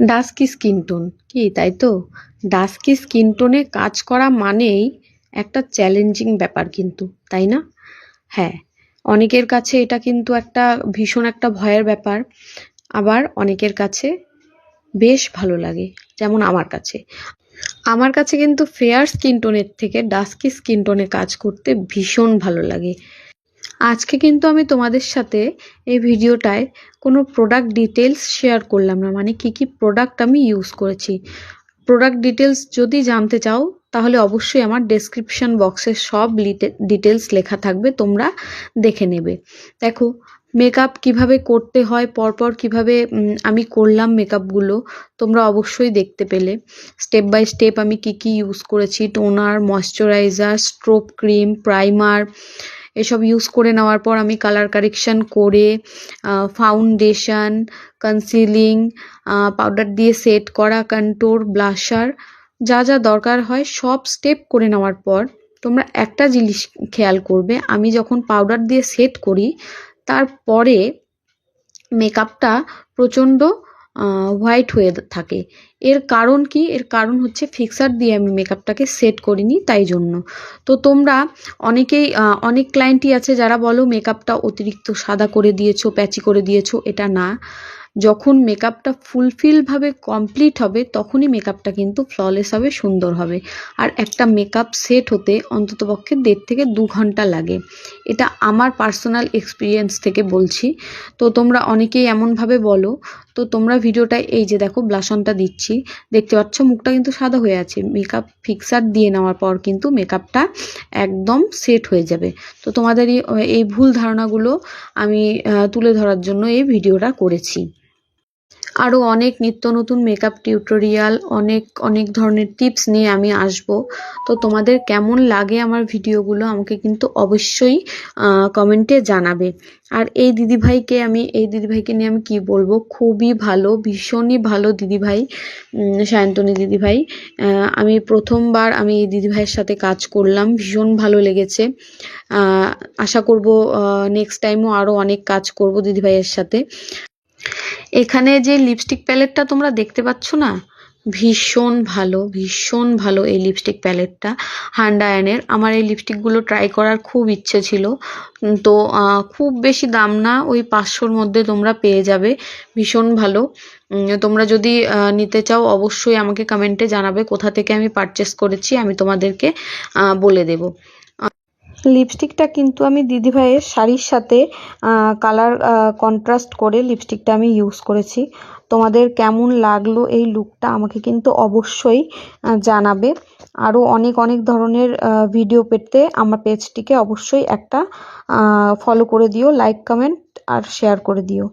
Dusky skin tone কি, তাই তো? ডাস্কি স্কিন টোনে কাজ করা মানেই একটা চ্যালেঞ্জিং ব্যাপার কিন্তু, তাই না? হ্যাঁ অনেকের কাছে এটা কিন্তু একটা ভীষণ একটা ভয়ের ব্যাপার, আবার অনেকের কাছে বেশ ভালো লাগে, যেমন আমার কাছে। আমার কাছে কিন্তু ফেয়ার স্কিন টোনের থেকে ডাস্কি স্কিন টোনে কাজ করতে ভীষণ ভালো লাগে। আজকে কিন্তু আমি তোমাদের সাথে এই ভিডিওটায় কোনো প্রোডাক্ট ডিটেলস শেয়ার করলাম না। মানে কি কি প্রোডাক্ট আমি ইউজ করেছি। প্রোডাক্ট ডিটেলস যদি জানতে চাও, তাহলে অবশ্যই আমার ডেসক্রিপশন বক্সে সব ডিটেলস লেখা থাকবে, তোমরা দেখে নেবে। দেখো মেকআপ কীভাবে করতে হয়, পরপর কীভাবে আমি করলাম মেকআপগুলো তোমরা অবশ্যই দেখতে পেলে। স্টেপ বাই স্টেপ আমি কি কি ইউজ করেছি টোনার ময়শ্চারাইজার স্ট্রোপ ক্রিম প্রাইমার এসব ইউজ করে নেওয়ার পর আমি কালার কারেকশান করে ফাউন্ডেশন কনসিলিং পাউডার দিয়ে সেট করা কন্ট্রোর ব্লাশার যা যা দরকার হয় সব স্টেপ করে নেওয়ার পর তোমরা একটা জিনিস খেয়াল করবে, আমি যখন পাউডার দিয়ে সেট করি, তারপরে মেকআপটা প্রচণ্ড হোয়াইট হয়ে থাকে। এর কারণ কি? এর কারণ হচ্ছে ফিক্সার দিয়ে আমি মেকআপটাকে সেট করিনি তাই জন্য। তো তোমরা অনেকেই অনেক ক্লায়েন্টই আছে যারা বলো মেকআপটা অতিরিক্ত সাদা করে দিয়েছ প্যাচি করে দিয়েছ, এটা না। যখন মেকআপটা ফুলফিলভাবে কমপ্লিট হবে, তখনই মেকআপটা কিন্তু ফ্ললেস হবে, সুন্দর হবে। আর একটা মেকআপ সেট হতে অন্ততপক্ষে দেড় থেকে দু ঘণ্টা লাগে। এটা আমার পার্সোনাল এক্সপিরিয়েন্স থেকে বলছি। তো তোমরা অনেকেই এমনভাবে বলো, তো তোমরা ভিডিওটা এই যে দেখো ব্লাশনটা দিচ্ছি, দেখতে পাচ্ছ মুখটা কিন্তু সাদা হয়ে আছে। মেকআপ ফিক্সার দিয়ে নেওয়ার পর কিন্তু মেকআপটা একদম সেট হয়ে যাবে। তো তোমাদের এই ভুল ধারণাগুলো আমি তুলে ধরার জন্য এই ভিডিওটা করেছি। আরও অনেক নিত্য নতুন মেকআপ টিউটোরিয়াল অনেক অনেক ধরনের টিপস নিয়ে আমি আসব। তো তোমাদের কেমন লাগে আমার ভিডিওগুলো আমাকে কিন্তু অবশ্যই কমেন্টে জানাবে। আর এই দিদিভাইকে আমি, এই দিদিভাইকে নিয়ে আমি কি বলব? খুবই ভালো, ভীষণই ভালো দিদিভাই সায়ন্তনী দিদিভাই। আমি প্রথমবার আমি এই দিদিভাইয়ের সাথে কাজ করলাম, ভীষণ ভালো লেগেছে। আশা করব নেক্সট টাইমও আরও অনেক কাজ করব দিদিভাইয়ের সাথে। এখানে যে লিপস্টিক প্যালেটটা তোমরা দেখতে পাচ্ছ না, ভীষণ ভালো ভীষণ ভালো এই লিপস্টিক প্যালেটটা হান্ডায়ানের আমার এই লিপস্টিকগুলো ট্রাই করার খুব ইচ্ছে ছিল। তো খুব বেশি দাম না, ওই পাঁচশোর মধ্যে তোমরা পেয়ে যাবে। ভীষণ ভালো। তোমরা যদি নিতে চাও, অবশ্যই আমাকে কমেন্টে জানাবে কোথা থেকে আমি পারচেস করেছি, আমি তোমাদেরকে বলে দেবো। লিপস্টিকটা কিন্তু আমি দিদিভাইয়ের শাড়ির সাথে কালার কন্ট্রাস্ট করে লিপস্টিকটা আমি ইউজ করেছি। তোমাদের কেমন লাগল এই লুকটা আমাকে কিন্তু অবশ্যই জানাবে। আরও অনেক অনেক ধরনের ভিডিও পেতে আমার পেজটিকে অবশ্যই একটা ফলো করে দিও লাইক কমেন্ট আর শেয়ার করে দিও।